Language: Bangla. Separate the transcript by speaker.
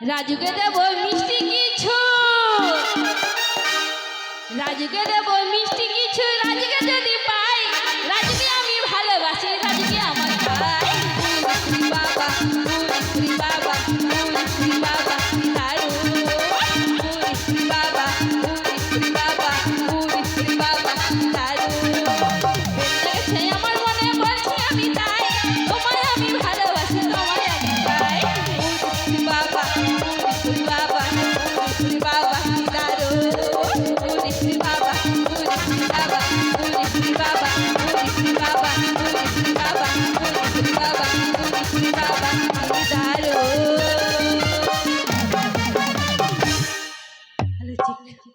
Speaker 1: রাজুকে দেব মিষ্টি কিছু। রাজুকে দেব মিষ্টি কিছু। রাজুকে যদি Bye.